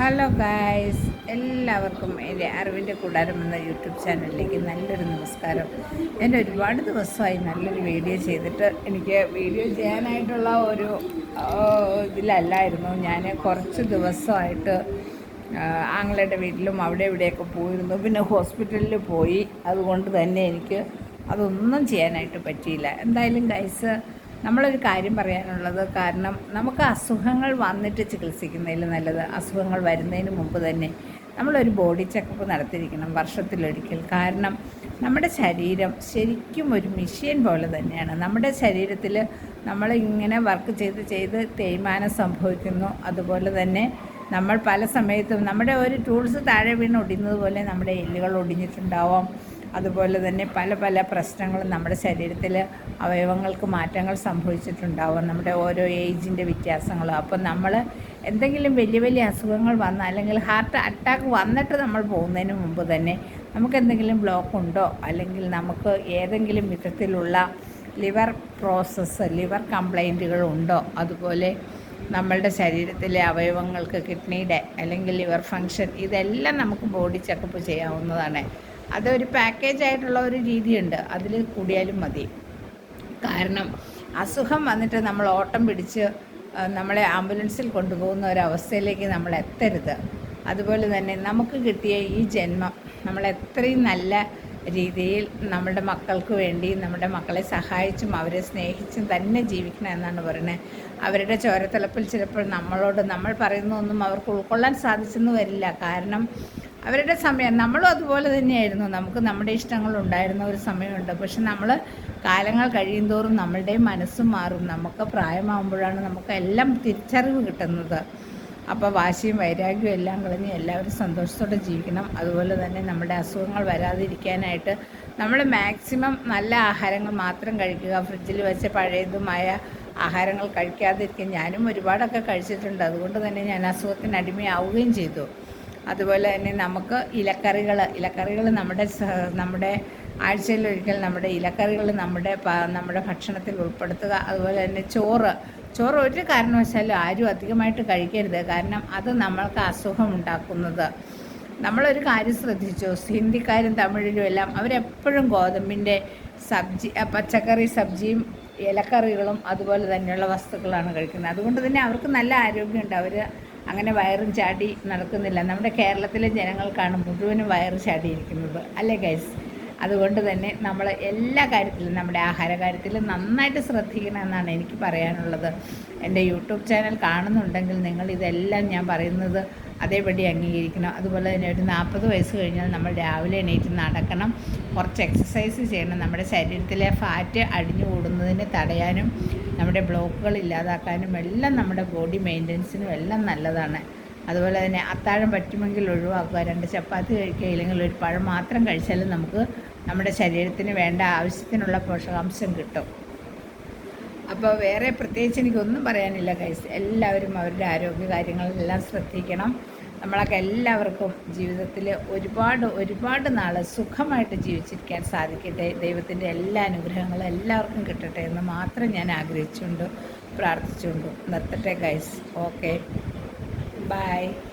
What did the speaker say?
Hello guys എല്ലാവർക്കും എന്റെ അറിവിന്റെ കൂടാരം എന്ന യൂട്യൂബ് ചാനലിലേക്ക് നല്ലൊരു നമസ്കാരം. ഞാൻ ഒരുപാട് ദിവസമായി നല്ലൊരു വീഡിയോ ചെയ്തിട്ട് എനിക്ക് വീഡിയോ ചെയ്യാനായിട്ടുള്ള ഒരു ഇതിലല്ലായിരുന്നു. ഞാൻ കുറച്ച് ദിവസമായിട്ട് ആങ്ങളുടെ വീട്ടിലും അവിടെ ഇവിടെയൊക്കെ പോയിരുന്നു. പിന്നെ ഹോസ്പിറ്റലിൽ പോയി. അതുകൊണ്ട് തന്നെ എനിക്ക് അതൊന്നും ചെയ്യാനായിട്ട് പറ്റിയില്ല. എന്തായാലും ഗൈസ് നമ്മളൊരു കാര്യം പറയാനുള്ളത് കാരണം നമുക്ക് അസുഖങ്ങൾ വന്നിട്ട് ചികിത്സിക്കുന്നതിൽ നല്ലത് അസുഖങ്ങൾ വരുന്നതിന് മുമ്പ് തന്നെ നമ്മളൊരു ബോഡി ചെക്കപ്പ് നടത്തിയിരിക്കണം വർഷത്തിലൊരിക്കൽ. കാരണം നമ്മുടെ ശരീരം ശരിക്കും ഒരു മെഷീൻ പോലെ തന്നെയാണ്. നമ്മുടെ ശരീരത്തിൽ നമ്മളിങ്ങനെ വർക്ക് ചെയ്ത് ചെയ്ത് തേയ്മാനം സംഭവിക്കുന്നു. അതുപോലെ തന്നെ നമ്മൾ പല സമയത്തും നമ്മുടെ ഒരു ടൂൾസ് താഴെ വീണ് ഒടിയുന്നത് പോലെ നമ്മുടെ എല്ലുകൾ ഒടിഞ്ഞിട്ടുണ്ടാവാം. അതുപോലെ തന്നെ പല പല പ്രശ്നങ്ങളും നമ്മുടെ ശരീരത്തിൽ അവയവങ്ങൾക്ക് മാറ്റങ്ങൾ സംഭവിച്ചിട്ടുണ്ടാവും. നമ്മുടെ ഓരോ ഏജിന്റെ വ്യത്യാസങ്ങൾ. അപ്പം നമ്മൾ എന്തെങ്കിലും വലിയ വലിയ അസുഖങ്ങൾ വന്ന അല്ലെങ്കിൽ ഹാർട്ട് അറ്റാക്ക് വന്നിട്ട് നമ്മൾ പോകുന്നതിന് മുമ്പ് തന്നെ നമുക്ക് എന്തെങ്കിലും ബ്ലോക്ക് ഉണ്ടോ? അല്ലെങ്കിൽ നമുക്ക് ഏതെങ്കിലും വിധത്തിലുള്ള ലിവർ പ്രോസസ്സ് ലിവർ കംപ്ലൈന്റുകൾ ഉണ്ടോ? അതുപോലെ നമ്മളുടെ ശരീരത്തിലെ അവയവങ്ങൾക്ക് കിഡ്നിയുടെ അല്ലെങ്കിൽ ലിവർ ഫങ്ഷൻ ഇതെല്ലാം നമുക്ക് ബോഡി ചെക്കപ്പ് ചെയ്യാവുന്നതാണ്. അതൊരു പാക്കേജ് ആയിട്ടുള്ള ഒരു രീതിയുണ്ട്. അതിൽ കൂടിയാലും മതി. കാരണം അസുഖം വന്നിട്ട് നമ്മൾ ഓട്ടം പിടിച്ച് നമ്മളെ ആംബുലൻസിൽ കൊണ്ടുപോകുന്ന ഒരവസ്ഥയിലേക്ക് നമ്മൾ എത്തരുത്. അതുപോലെ തന്നെ നമുക്ക് കിട്ടിയ ഈ ജന്മം നമ്മൾ എത്രയും നല്ല രീതിയിൽ നമ്മുടെ മക്കൾക്ക് വേണ്ടി നമ്മുടെ മക്കളെ സഹായിച്ചും അവരെ സ്നേഹിച്ചും തന്നെ ജീവിക്കണം എന്നാണ് പറയുന്നത്. അവരുടെ ചോരത്തിളപ്പിൽ ചിലപ്പോൾ നമ്മളോട് നമ്മൾ പറയുന്നതൊന്നും അവർക്ക് ഉൾക്കൊള്ളാൻ സാധിച്ചെന്ന് വരില്ല. കാരണം അവരുടെ സമയം. നമ്മളും അതുപോലെ തന്നെയായിരുന്നു. നമുക്ക് നമ്മുടെ ഇഷ്ടങ്ങൾ ഉണ്ടായിരുന്ന ഒരു സമയമുണ്ട്. പക്ഷെ നമ്മൾ കാലങ്ങൾ കഴിയുന്തോറും നമ്മളുടെ മനസ്സും മാറും. നമുക്ക് പ്രായമാകുമ്പോഴാണ് നമുക്ക് എല്ലാം തിരിച്ചറിവ് കിട്ടുന്നത്. അപ്പോൾ വാശിയും വൈരാഗ്യവും എല്ലാം കളഞ്ഞ് എല്ലാവരും സന്തോഷത്തോടെ ജീവിക്കണം. അതുപോലെ തന്നെ നമ്മുടെ അസുഖങ്ങൾ വരാതിരിക്കാനായിട്ട് നമ്മൾ മാക്സിമം നല്ല ആഹാരങ്ങൾ മാത്രം കഴിക്കുക. ഫ്രിഡ്ജിൽ വെച്ച പഴയതുമായ ആഹാരങ്ങൾ കഴിക്കാതിരിക്കുക. ഞാനും ഒരുപാടൊക്കെ കഴിച്ചിട്ടുണ്ട്. അതുകൊണ്ട് തന്നെ ഞാൻ അസുഖത്തിന് അടിമയാവുകയും ചെയ്തു. അതുപോലെ തന്നെ നമുക്ക് ഇലക്കറികൾ ഇലക്കറികൾ നമ്മുടെ നമ്മുടെ ആഴ്ചയിൽ ആഴ്ചയിലൊരിക്കൽ നമ്മുടെ ഇലക്കറികൾ നമ്മുടെ നമ്മുടെ ഭക്ഷണത്തിൽ ഉൾപ്പെടുത്തുക. അതുപോലെ തന്നെ ചോറ്. ചോറ് ഒരു കാരണവശാലും ആരും അധികമായിട്ട് കഴിക്കരുത്. കാരണം അത് നമ്മൾക്ക് അസുഖം ഉണ്ടാക്കുന്നത്. നമ്മളൊരു കാര്യം ശ്രദ്ധിച്ചു? ഹിന്ദിക്കാരും തമിഴിലും എല്ലാം അവരെപ്പോഴും ഗോതമ്പിന്റെ സബ്ജി പച്ചക്കറി സബ്ജിയും ഇലക്കറികളും അതുപോലെ തന്നെയുള്ള വസ്തുക്കളാണ് കഴിക്കുന്നത്. അതുകൊണ്ട് തന്നെ അവർക്ക് നല്ല ആരോഗ്യമുണ്ട്. അവർ അങ്ങനെ വയറും ചാടി നടക്കുന്നില്ല. നമ്മുടെ കേരളത്തിലെ ജനങ്ങൾക്കാണ് മുഴുവനും വയറ് ചാടിയിരിക്കുന്നത്. അല്ലേ ഗൈസ് അതുകൊണ്ട് തന്നെ നമ്മൾ എല്ലാ കാര്യത്തിലും നമ്മുടെ ആഹാര കാര്യത്തിലും നന്നായിട്ട് ശ്രദ്ധിക്കണം എന്നാണ് എനിക്ക് പറയാനുള്ളത്. എന്റെ യൂട്യൂബ് ചാനൽ കാണുന്നുണ്ടെങ്കിൽ നിങ്ങൾ ഇതെല്ലാം ഞാൻ പറയുന്നത് അതേപടി അംഗീകരിക്കണം. അതുപോലെ തന്നെ ഒരു നാൽപ്പത് വയസ്സ് കഴിഞ്ഞാൽ നമ്മൾ രാവിലെ എണീറ്റ് നടക്കണം. കുറച്ച് എക്സസൈസ് ചെയ്യണം. നമ്മുടെ ശരീരത്തിലെ ഫാറ്റ് അടിഞ്ഞു കൂടുന്നതിന് തടയാനും നമ്മുടെ ബ്ലോക്കുകൾ ഇല്ലാതാക്കാനും എല്ലാം നമ്മുടെ ബോഡി മെയിന്റനൻസിനും എല്ലാം നല്ലതാണ്. അതുപോലെ തന്നെ അത്താഴം പറ്റുമെങ്കിൽ ഒഴിവാക്കുക രണ്ട് ചപ്പാത്തി കഴിക്കുക ഇല്ലെങ്കിൽ ഒരു പഴം മാത്രം കഴിച്ചാലും നമുക്ക് നമ്മുടെ ശരീരത്തിന് വേണ്ട ആവശ്യത്തിനുള്ള പോഷകാംശം കിട്ടും. അപ്പോൾ വേറെ പ്രത്യേകിച്ച് എനിക്കൊന്നും പറയാനില്ല കൈസ് എല്ലാവരും അവരുടെ ആരോഗ്യ കാര്യങ്ങളെല്ലാം ശ്രദ്ധിക്കണം. നമ്മളൊക്കെ എല്ലാവർക്കും ജീവിതത്തിൽ ഒരുപാട് ഒരുപാട് നാൾ സുഖമായിട്ട് ജീവിച്ചിരിക്കാൻ സാധിക്കട്ടെ. ദൈവത്തിന്റെ എല്ലാ അനുഗ്രഹങ്ങളും എല്ലാവർക്കും കിട്ടട്ടെ എന്ന് മാത്രം ഞാൻ ആഗ്രഹിച്ചുകൊണ്ട് പ്രാർത്ഥിച്ചുകൊണ്ട് നിർത്തട്ടെ ഗൈസ് ഓക്കെ Bye.